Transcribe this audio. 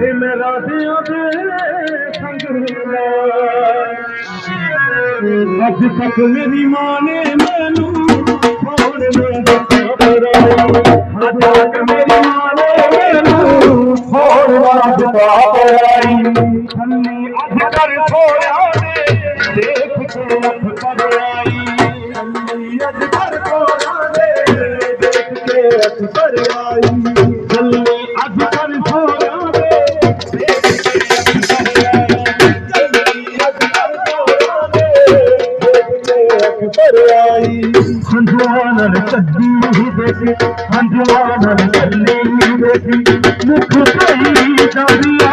ਤੇ ਮੈਂ ਰਾਧਿਆਂ ਦੇ ਸੰਗ ਅੱਜ ਤੱਕ ਮੇਰੀ ਮਾਂ ਨੇ ਮੈਨੂੰ ਛੋੜ ਨਾ ਦਿੱਤਾ। ਪਰਾਈ ਅੱਜ ਤੱਕ ਮੇਰੀ ਮਾਂ ਨੇ ਮੈਨੂੰ ਛੋੜ ਨਾ ਦਿੱਤਾ। ਪਰਾਈ ਸੰਨੀ ਅੱਜ ਕਰ ਛੋੜਿਆ ਦੇ ਦੇਖ ਕੇ ਅੱਖ ਕਰ ਆਈ। ਸੰਨੀ ਅੱਜ ਕਰ ਛੋੜਿਆ ਦੇ ਦੇਖ ਕੇ ਅੱਖ ਕਰ ਆਈ। ਸੰਨੀ ਅੱਜ ਕਰ ਭਰਿਆਈ। ਹੰਝੂਆਂ ਨਾਲ ਚੱਲੀ ਵੇਖੀ ਹੰਝੂਆਂ ਨਾਲ ਚੱਲੀ ਵੇਖੀ ਮੁਖ ਭਈ ਜਾਂਦੀ ਆ